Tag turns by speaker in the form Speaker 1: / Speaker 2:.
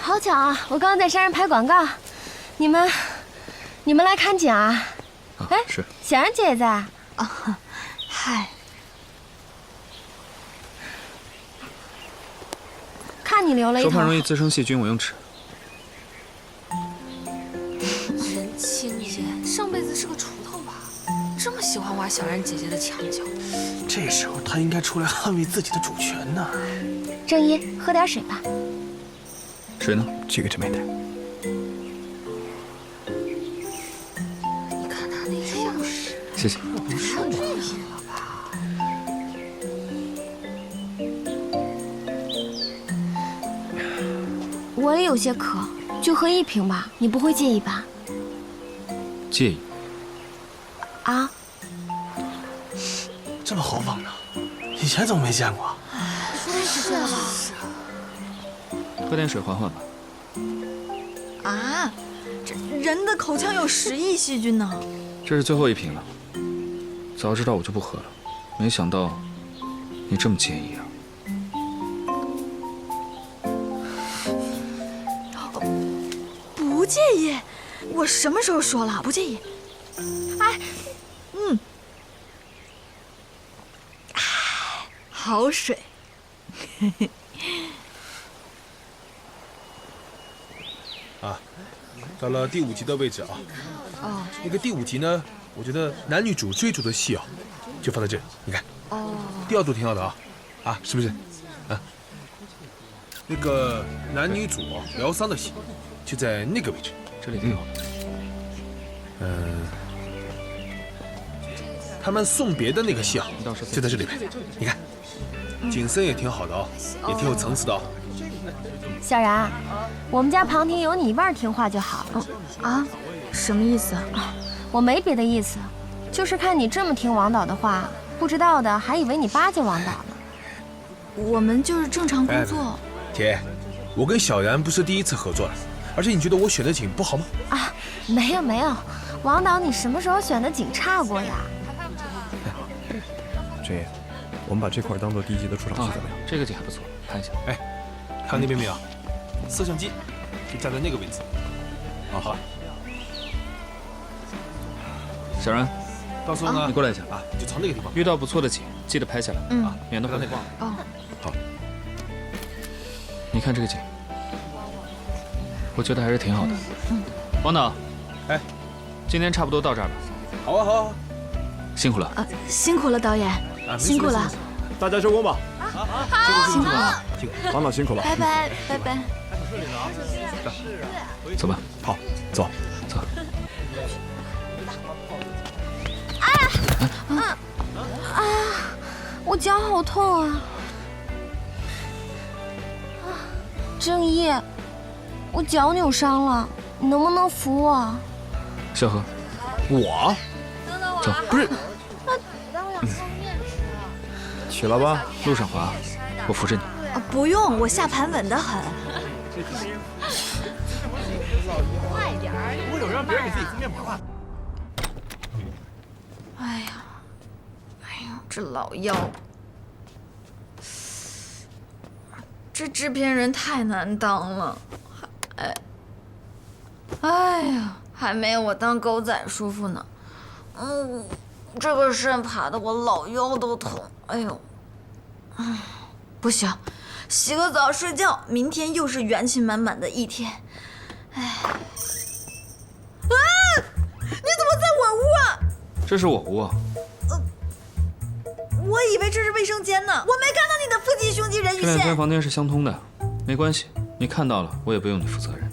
Speaker 1: 好巧啊！我刚刚在山上拍广告，你们，你们来看景啊？
Speaker 2: 啊
Speaker 1: 哎，
Speaker 2: 是
Speaker 1: 小然姐也在啊。
Speaker 3: 嗨，
Speaker 1: 看你留了一头
Speaker 2: 手帕。容易滋生细菌，我用纸。
Speaker 3: 人亲姐上辈子是个锄头吧？这么喜欢挖小然姐姐的墙角，
Speaker 4: 这时候他应该出来捍卫自己的主权呢。
Speaker 1: 正一，喝点水吧。
Speaker 2: 水呢？
Speaker 4: 这个真没带。
Speaker 3: 你看他那个样式，
Speaker 2: 谢谢。
Speaker 3: 太注意了吧？
Speaker 1: 我也有些渴，就喝一瓶吧，你不会介意吧？
Speaker 2: 介意？
Speaker 1: 啊，
Speaker 4: 这么豪放的？以前怎么没见过？
Speaker 2: 喝点水缓缓吧。
Speaker 5: 啊，这人的口腔有十亿细菌呢。
Speaker 2: 这是最后一瓶了。早知道我就不喝了，没想到你这么介意啊。
Speaker 5: 不介意，我什么时候说了不介意？哎，嗯，哎，好水。
Speaker 6: 到了第五集的位置啊。哦。那个第五集呢，我觉得男女主追逐的戏啊，就放在这里。你看。哦。第二度挺好的啊，啊，是不是？啊。那个男女主啊疗伤的戏，就在那个位置。
Speaker 2: 这里挺好的。
Speaker 6: 嗯。他们送别的那个戏啊，就在这里拍。你看，景深也挺好的啊，也挺有层次的啊。
Speaker 1: 小然，我们家旁听有你一半听话就好了。
Speaker 5: 啊，什么意思？
Speaker 1: 我没别的意思，就是看你这么听王导的话，不知道的还以为你巴结王导呢。
Speaker 5: 我们就是正常工作。
Speaker 6: 铁，我跟小然不是第一次合作了，而且你觉得我选的景不好吗？
Speaker 1: 啊，没有没有，王导你什么时候选的景差过呀？
Speaker 7: 陈爷，我们把这块当做第一集的出场戏怎么样？
Speaker 2: 这个景还不错，看一下。
Speaker 6: 哎，看那边没有？摄像机就站在那个位置。啊，好了，
Speaker 2: 小然，
Speaker 6: 到时候呢，
Speaker 2: 你过来一下
Speaker 6: 啊，就朝那个地方。
Speaker 2: 遇到不错的景，记得拍下来
Speaker 5: 嗯
Speaker 2: 啊，免得会忘了。
Speaker 5: 哦，
Speaker 6: 好。
Speaker 2: 你看这个景，我觉得还是挺好的。嗯王导，
Speaker 6: 哎，
Speaker 2: 今天差不多到这儿吧，
Speaker 6: 好啊，好啊，
Speaker 2: 辛苦了。
Speaker 5: 啊，辛苦了，导演，辛苦了，，
Speaker 7: 大家收工吧。
Speaker 6: 辛苦了，辛苦。
Speaker 7: 王导辛苦了。
Speaker 5: 拜拜，拜拜。
Speaker 2: 走吧。
Speaker 7: 好，走。
Speaker 2: 走。
Speaker 1: 我脚好痛啊！啊，正义，我脚扭伤了，你能不能扶我？
Speaker 2: 小何，
Speaker 6: 我
Speaker 2: 走，
Speaker 6: 不是
Speaker 7: 起来吧。
Speaker 2: 路上滑，我扶着你。
Speaker 5: 啊，不用，我下盘稳得很。快点！不会有人让别人给自己敷面膜吧哎呀，哎呦，这老腰，这制片人太难当了，哎，哎呀，还没有我当狗仔舒服呢。嗯，这个肾爬的我老腰都疼，哎呦，嗯，不行，洗个澡睡觉，明天又是元气满满的一天。哎，啊！你怎么在我屋啊？
Speaker 2: 这是我屋啊，
Speaker 5: 我以为这是卫生间呢，我没看到你的腹肌、胸肌、人鱼线
Speaker 2: 这两间。房间是相通的，没关系，你看到了，我也不用你负责任。